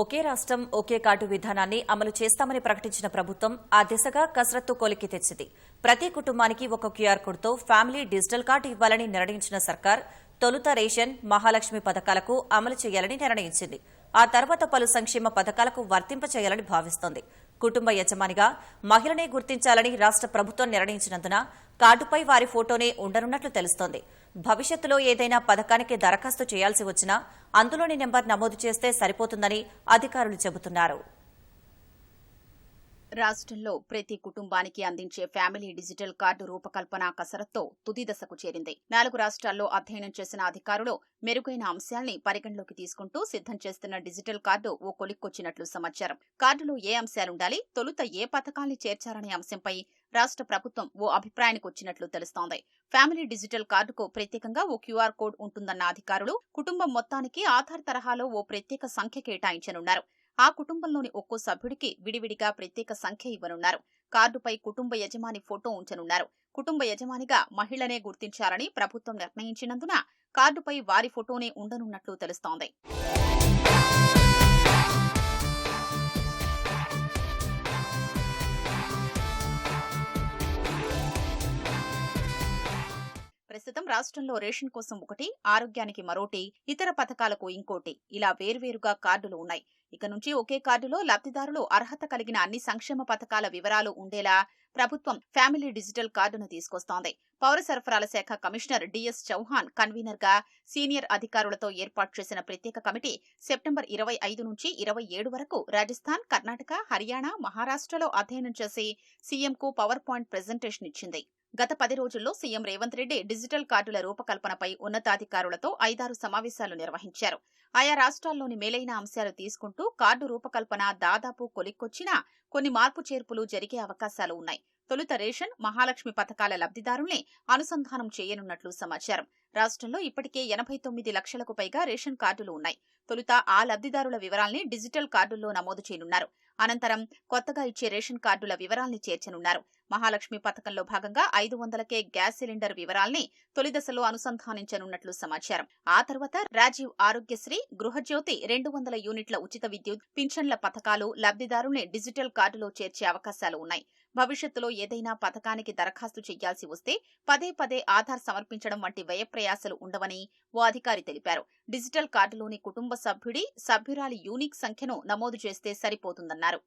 ఒకే రాష్ట్రం ఒకే కార్డు విధానాన్ని అమలు చేస్తామని ప్రకటించిన ప్రభుత్వం ఆ దిశగా కసరత్తు కొలికి తెచ్చింది. ప్రతి కుటుంబానికి ఒక క్యూఆర్ కోడ్తో ఫ్యామిలీ డిజిటల్ కార్డు ఇవ్వాలని నిర్ణయించిన సర్కార్ తొలుత రేషన్ మహాలక్ష్మి పథకాలకు అమలు చేయాలని నిర్ణయించింది. ఆ తర్వాత పలు సంక్షేమ పథకాలకు వర్తింప చేయాలని భావిస్తోంది. కుటుంబ యజమానిగా మహిళనే గుర్తించాలని రాష్ట్ర ప్రభుత్వం నిర్ణయించినందున కార్డుపై వారి ఫోటోనే ఉండనున్నట్లు తెలుస్తోంది. భవిష్యత్తులో ఏదైనా పథకానికి దరఖాస్తు చేయాల్సి వచ్చినా అందులోని నెంబర్ నమోదు చేస్తే సరిపోతుందని అధికారులు చెబుతున్నారు. రాష్ట్రంలో ప్రతి కుటుంబానికి అందించే ఫ్యామిలీ డిజిటల్ కార్డు రూపకల్పన కసరత్తో తుది దశకు చేరింది. నాలుగు రాష్ట్రాల్లో అధ్యయనం చేసిన అధికారులు మెరుగైన అంశాల్ని పరిగణలోకి తీసుకుంటూ సిద్ధం చేస్తున్న డిజిటల్ కార్డు ఓ కొలిక్కొచ్చినట్లు సమాచారం. కార్డులో ఏ అంశాలుండాలి తొలుత ఏ పథకాల్ని చేర్చారనే అంశంపై రాష్ట్ర ప్రభుత్వం ఓ అభిప్రాయానికి వచ్చినట్లు తెలుస్తోంది. ఫ్యామిలీ డిజిటల్ కార్డుకు ప్రత్యేకంగా ఓ క్యూఆర్ కోడ్ ఉంటుందన్న అధికారులు కుటుంబం మొత్తానికి ఆధార్ తరహాలో ఓ ప్రత్యేక సంఖ్య కేటాయించనున్నారు. ఆ కుటుంబంలోని ఒక్కో సభ్యుడికి విడివిడిగా ప్రత్యేక సంఖ్య ఇవ్వనున్నారు. కార్డుపై కుటుంబ యజమాని ఫోటో ఉంచనున్నారు. కుటుంబ యజమానిగా మహిళనే గుర్తించాలని ప్రభుత్వం నిర్ణయించినందున కార్డుపై వారి ఫోటోనే ఉండనున్నట్లు తెలుస్తోంది. రాష్ట్రంలో రేషన్ కోసం ఒకటి ఆరోగ్యానికి మరోటి ఇతర పథకాలకు ఇంకోటి. ఇలా వేర్వేరుగా కార్డులు ఉన్నాయి. ఇక నుంచి ఒకే కార్డులో లబ్ధిదారులు అర్హత కలిగిన అన్ని సంక్షేమ పథకాల వివరాలు ఉండేలా ప్రభుత్వం ఫ్యామిలీ డిజిటల్ కార్డును తీసుకొస్తోంది. పౌర సరఫరాల శాఖ కమిషనర్ డిఎస్ చౌహాన్ కన్వీనర్గా సీనియర్ అధికారులతో ఏర్పాటు చేసిన ప్రత్యేక కమిటీ సెప్టెంబర్ ఇరవై ఐదు నుంచి ఇరవై ఏడు వరకు రాజస్థాన్ కర్ణాటక హర్యానా మహారాష్ట్రలో అధ్యయనం చేసి సీఎంకు పవర్ పాయింట్ ప్రెజెంటేషన్ ఇచ్చింది. గత పది రోజుల్లో సీఎం రేవంత్ రెడ్డి డిజిటల్ కార్డుల రూపకల్పనపై ఉన్నతాధికారులతో ఐదారు సమావేశాలు నిర్వహించారు. ఆయా రాష్ట్రాల్లోని మేలైన అంశాలు తీసుకుంటూ కార్డు రూపకల్పన దాదాపు కొలిక్కొచ్చినా కొన్ని మార్పు చేర్పులు జరిగే అవకాశాలు ఉన్నాయి. తొలుత రేషన్ మహాలక్ష్మి పథకాల లబ్ధిదారుల్ని అనుసంధానం చేయనున్నట్లు సమాచారం. రాష్ట్రంలో ఇప్పటికే ఎనభై తొమ్మిది లక్షలకు పైగా రేషన్ కార్డులు ఉన్నాయి. తొలుత ఆ లబ్ధిదారుల వివరాల్ని డిజిటల్ కార్డుల్లో నమోదు చేయనున్నారు. అనంతరం కొత్తగా ఇచ్చే రేషన్ కార్డుల వివరాల్ని చేర్చనున్నారు. మహాలక్ష్మి పథకంలో భాగంగా ఐదు వందలకే గ్యాస్ సిలిండర్ వివరాల్ని తొలి దశలో అనుసంధానించనున్నట్లు సమాచారం. ఆ తర్వాత రాజీవ్ ఆరోగ్యశ్రీ గృహజ్యోతి రెండు వందల యూనిట్ల ఉచిత విద్యుత్ పింఛన్ల పథకాలు లబ్ధిదారుల్ని డిజిటల్ కార్డులో చేర్చే అవకాశాలు ఉన్నాయి. భవిష్యత్తులో ఏదైనా పథకానికి దరఖాస్తు చేయాల్సి వస్తే పదే పదే ఆధార్ సమర్పించడం వంటి వ్యయప్రయాసలు ఉండవని ఓ అధికారి తెలిపారు. డిజిటల్ కార్డులోని కుటుంబ సభ్యుడి సభ్యురాలి యూనిక్ సంఖ్యను నమోదు చేస్తే సరిపోతుందన్నారు.